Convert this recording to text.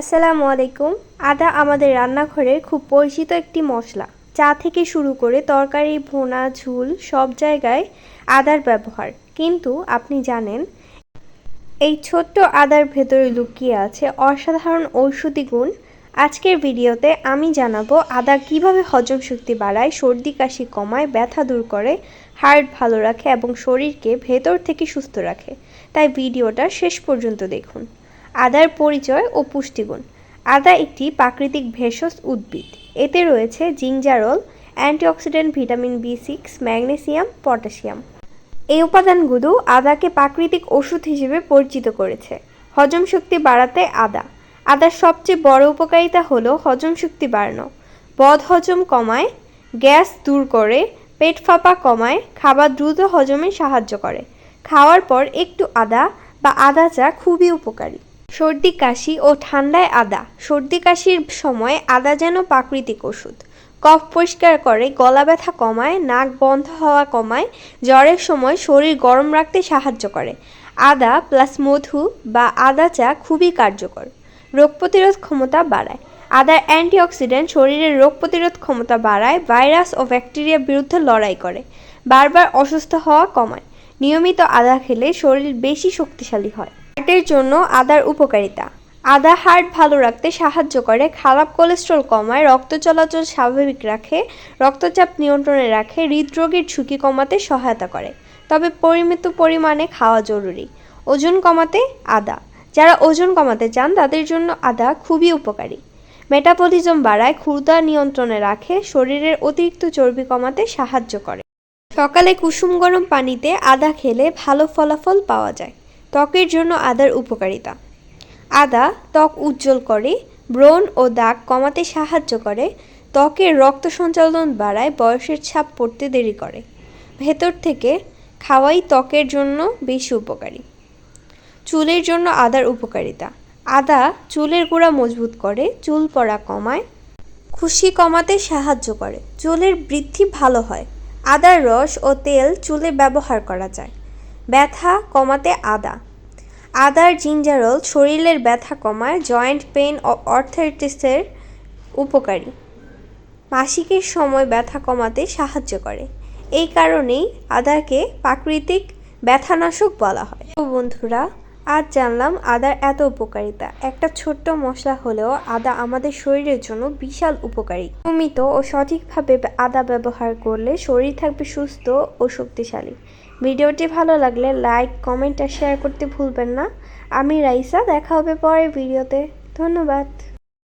আসসালামু আলাইকুম। আদা আমাদের রান্নাঘরের খুব পরিচিত একটি মশলা। চা থেকে শুরু করে তরকারি, ভুনা, ঝুল সব জায়গায় আদার ব্যবহার। কিন্তু আপনি জানেন, এই ছোট্ট আদার ভেতরে লুকিয়ে আছে অসাধারণ ঔষধি গুণ। আজকের ভিডিওতে আমি জানাব আদা কীভাবে হজম শক্তি বাড়ায়, সর্দি, কাশি কমায়, ব্যথা দূর করে, হার্ট ভালো রাখে এবং শরীরকে ভেতর থেকে সুস্থ রাখে। তাই ভিডিওটা শেষ পর্যন্ত দেখুন। আদার পরিচয় ও পুষ্টিগুণ। আদা একটি প্রাকৃতিক ভেষজ উদ্ভিদ। এতে রয়েছে gingerol antioxidant vitamin B six, magnesium, potassium. এই উপাদানগুলো আদাকে প্রাকৃতিক ওষুধ হিসেবে পরিচিত করেছে। হজম শক্তি বাড়াতে আদা। আদার সবচেয়ে বড় উপকারিতা হলো হজম শক্তি বাড়ানো। বদ হজম কমায়, গ্যাস দূর করে, পেট ফাঁপা কমায়, খাবার দ্রুত হজমে সাহায্য করে। খাওয়ার পর একটু আদা বা আদা চা খুবই উপকারী। সর্দি, কাশি ও ঠান্ডায় আদা। সর্দি, কাশির সময় আদা যেন প্রাকৃতিক ওষুধ। কফ পরিষ্কার করে, গলা ব্যথা কমায়, নাক বন্ধ হওয়া কমায়, জ্বরের সময় শরীর গরম রাখতে সাহায্য করে। আদা প্লাস মধু বা আদা চা খুবই কার্যকর। রোগ প্রতিরোধ ক্ষমতা বাড়ায়। আদার অ্যান্টিঅক্সিডেন্ট শরীরের রোগ প্রতিরোধ ক্ষমতা বাড়ায়, ভাইরাস ও ব্যাকটেরিয়ার বিরুদ্ধে লড়াই করে। বারবার অসুস্থ হওয়া কমায়। নিয়মিত আদা খেলে শরীর বেশি শক্তিশালী হয়। হার্টের জন্য আদার উপকারিতা। আদা হার্ট ভালো রাখতে সাহায্য করে, খারাপ কোলেস্ট্রল কমায়, রক্ত চলাচল স্বাভাবিক রাখে, রক্তচাপ নিয়ন্ত্রণে রাখে, হৃদরোগের ঝুঁকি কমাতে সহায়তা করে। তবে পরিমিত পরিমাণে খাওয়া জরুরি। ওজন কমাতে আদা। যারা ওজন কমাতে চান, তাদের জন্য আদা খুবই উপকারী। মেটাবলিজম বাড়ায় ক্ষুদা নিয়ন্ত্রণে রাখে, শরীরের অতিরিক্ত চর্বি কমাতে সাহায্য করে। সকালে কুসুম গরম পানিতে আদা খেলে ভালো ফলাফল পাওয়া যায়। ত্বকের জন্য আদার উপকারিতা। আদা ত্বক উজ্জ্বল করে, ব্রণ ও দাগ কমাতে সাহায্য করে, ত্বকের রক্ত সঞ্চালন বাড়ায়, বয়সের ছাপ পড়তে দেরি করে। ভেতর থেকে খাওয়াই ত্বকের জন্য বেশি উপকারী। চুলের জন্য আদার উপকারিতা। আদা চুলের গোড়া মজবুত করে, চুল পড়া কমায়, খুশি কমাতে সাহায্য করে। চুলের বৃদ্ধি ভালো হয়। আদার রস ও তেল চুলে ব্যবহার করা যায়। ব্যথা কমাতে আদা। আদার জিঞ্জারল শরীরের ব্যথা কমায় জয়েন্ট পেন ও অর্থাইটিসের উপকারী। মাসিকের সময় ব্যথা কমাতে সাহায্য করে। এই কারণেই আদাকে প্রাকৃতিক ব্যথানাশক বলা হয়। তো বন্ধুরা, আজ জানলাম আদার এত উপকারিতা। একটা ছোট্ট মশলা হলেও আদা আমাদের শরীরের জন্য বিশাল উপকারী। নিয়মিত ও সঠিকভাবে আদা ব্যবহার করলে শরীর থাকবে সুস্থ ও শক্তিশালী। ভিডিওটি ভালো লাগলে লাইক, কমেন্ট আর শেয়ার করতে ভুলবেন না। আমি রাইসা, দেখা হবে পরের ভিডিওতে। ধন্যবাদ।